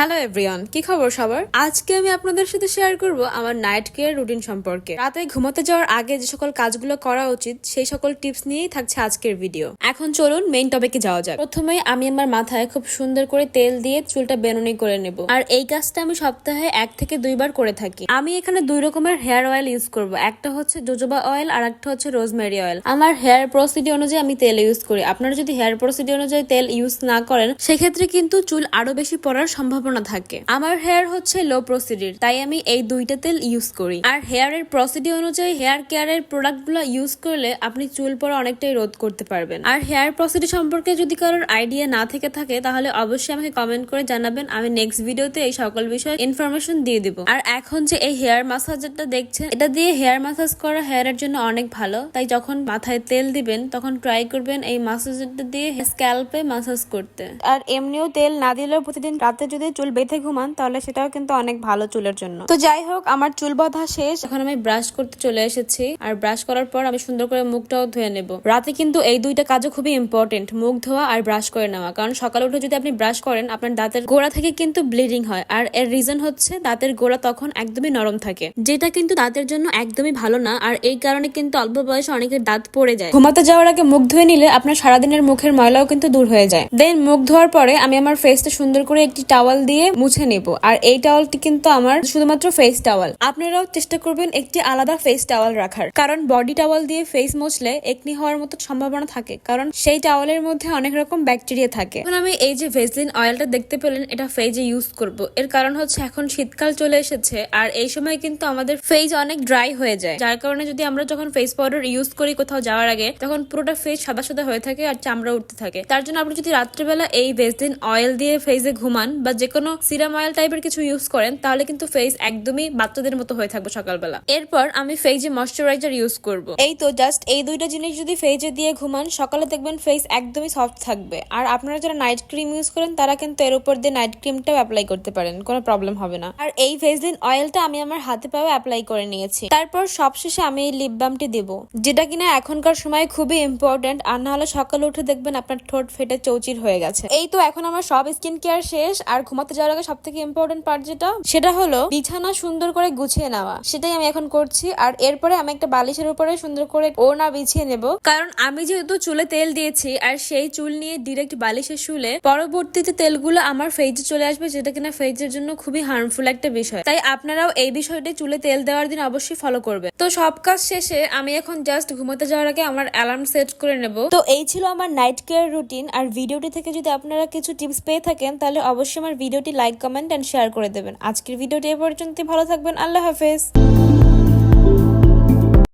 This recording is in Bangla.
হ্যালো এভরিওয়ান কি খবর সবার? আজকে আমি আপনাদের সাথে শেয়ার করব আমার নাইট কেয়ার রুটিন সম্পর্কে। রাতে ঘুমাতে যাওয়ার আগে যে সকল কাজগুলো করা উচিত, সেই সকল টিপস নিয়েই থাকছে আজকের ভিডিও এখন চলুন মেইন টপিকে যাওয়া যাক। প্রথমে আমি আমার মাথায় খুব সুন্দর করে তেল দিয়ে চুলটা বেনুনি করে নেব। আর এই কাজটা আমি সপ্তাহে এক থেকে দুইবার করে থাকি। আমি এখানে দুই রকমের হেয়ার অয়েল ইউজ করব। একটা হচ্ছে জোজোবা অয়েল আর একটা হচ্ছে রোজমেরি অয়েল আমার হেয়ার প্রসিডি অনুযায়ী আমি তেল ইউজ করি। আপনারা যদি হেয়ার প্রসিডি অনুযায়ী তেল ইউজ না করেন, সেক্ষেত্রে কিন্তু চুল আরও বেশি পড়ার সম্ভাবনা থাকে। আমার হেয়ার হচ্ছে লো প্রসিডির তাই আমি এই দুইটা তেল ইউজ করি। আর হেয়ারের প্রসিডি অনুযায়ী হেয়ার কেয়ারের প্রোডাক্টগুলো ইউজ করলে আপনি চুল পড়া অনেকটাই রোধ করতে পারবেন। আর হেয়ার প্রসিডি সম্পর্কে যদি কারোর আইডিয়া না থেকে থাকে, তাহলে অবশ্যই আমাকে কমেন্ট করে জানাবেন। আমি নেক্সট ভিডিওতে এই সকল বিষয়ে ইনফরমেশন দিয়ে দিব। আর এখন যে এই হেয়ার মাসাজটা দেখছেন, এটা দিয়ে হেয়ার মাসাজ করা হেয়ারের জন্য অনেক ভালো। তাই যখন মাথায় তেল দিবেন, তখন ট্রাই করবেন এই মাসাজটা দিয়ে স্ক্যাল্পে মাসাজ করতে। আর এমনিও তেল না দিলেও প্রতিদিন রাতে যদি চুল বেঁধে ঘুমান, তাহলে সেটাও কিন্তু অনেক ভালো চুলের জন্য। তো যাই হোক, আমার চুল বাঁধা শেষ। এখন আমি ব্রাশ করতে চলে এসেছি। আর ব্রাশ করার পর আমি সুন্দর করে মুখটাও ধুয়ে নেব। রাতে কিন্তু এই দুইটা কাজও খুবই ইম্পর্টেন্ট মুখ ধোয়া আর ব্রাশ করে নেওয়া। কারণ সকালে উঠে যদি আপনি ব্রাশ করেন, আপনার দাঁতের গোড়া থেকে কিন্তু ব্লিডিং হয়। আর এর রিজন হচ্ছে, দাঁতের গোড়া তখন একদমই নরম থাকে। যেটা কিন্তু দাঁতের জন্য একদমই ভালো না। আর এই কারণে কিন্তু অল্প বয়সে অনেকের দাঁত পড়ে যায়। ঘুমাতে যাওয়ার আগে মুখ ধুয়ে নিলে আপনার সারাদিনের মুখের ময়লাও কিন্তু দূর হয়ে যায়। দেন মুখ ধোয়ার পরে আমি আমার ফেসটা সুন্দর করে একটি টাওয়াল দিয়ে মুছে নেব। আর এই টাওয়ালটি কিন্তু আমার শুধুমাত্র ফেস টাওয়াল আপনারাও চেষ্টা করবেন একটি আলাদা ফেস টাওয়াল রাখার। কারণ বডি টাওয়াল দিয়ে ফেস মুছলে একনি হওয়ার মতো সম্ভাবনা থাকে। কারণ সেই টাওয়ালের মধ্যে অনেক রকম ব্যাকটেরিয়া থাকে। এখন আমি এই যে ভেসলিন অয়েলটা দেখতে পেলেন, এটা ফেজে ইউজ করব। এর কারণ হচ্ছে এখন শীতকাল চলে এসেছে আর এই সময় কিন্তু আমাদের ফেজ অনেক ড্রাই হয়ে যায়। যার কারণে যদি আমরা যখন ফেস পাউডার ইউজ করি কোথাও যাওয়ার আগে, তখন পুরোটা ফেস সাদা সাদা হয়ে থাকে আর চামড়া উঠতে থাকে। তার জন্য আপনি যদি রাত্রেবেলা এই ভেসলিন অয়েল দিয়ে ফেজে ঘুমান বা যে কোনো সিরাম অয়েল টাইপের কিছু ইউজ করেন, তাহলে কিন্তু ফেস একদমই বাচ্চাদের মতো হয়ে থাকবে সকালবেলা। এরপর আমি ফেজে ময়শ্চারাইজার ইউজ করব। এই তো জাস্ট এই দুইটা জিনিস যদি ফেজে দিয়ে ঘুমান, সকালে দেখবেন ফেস একদমই সফট থাকবে। আর আপনারা যারা নাইট ক্রিম ইউজ করেন, তারা কিন্তু এর উপর দিয়ে নাইট ক্রিমটাও অ্যাপ্লাই করতে পারেন, কোনো প্রবলেম হবে না। আর এই ফেসলিন অয়েলটা আমি আমার হাতে পাওয়া অ্যাপ্লাই করে নিয়েছি। তারপর সবশেষে আমি এই লিপ বামটি দেবো, যেটা কিনা এখনকার সময় খুবই ইম্পর্টেন্ট আর না হলে সকালে উঠে দেখবেন আপনার ঠোঁট ফেটে চৌচির হয়ে গেছে। এই তো এখন আমার সব স্কিন কেয়ার শেষ, আর ঘুমাতে যাওয়ার আগে সব থেকে ইম্পর্টেন্ট পার্ট যেটা, সেটা হলো বিছানা সুন্দর করে গুছিয়ে নেওয়া। সেটাই আমি এখন করছি। আর এরপরে আমি একটা বালিশের উপরে সুন্দর করে ওড়না বিছিয়ে নেব। কারণ আমি যেহেতু চুলে তেল দিয়েছি, আর সেই চুল নিয়ে ডিরেক্ট বালিশে শুলে পরবর্তীতে তেলগুলো আমার ফেজে চলে আসবে, যেটা কিনা ফেজের জন্য খুবই হার্মফুল একটা বিষয়। তাই আপনারাও এই বিষয়টি চুলে তেল দেওয়ার দিন অবশ্যই ফলো করবেন তো সব কাজ শেষে আমি এখন জাস্ট ঘুমাতে যাওয়ার আগে আমার অ্যালার্ম সেট করে নেব। তো এই ছিল আমার নাইট কেয়ার রুটিন আর ভিডিওটি থেকে যদি আপনারা কিছু টিপস পেয়ে থাকেন, তাহলে অবশ্যই আমার ভিডিওটি লাইক, কমেন্ট অ্যান্ড শেয়ার করে দেবেন। আজকের ভিডিওটি এ পর্যন্ত ভালো থাকবেন। আল্লাহ হাফেজ।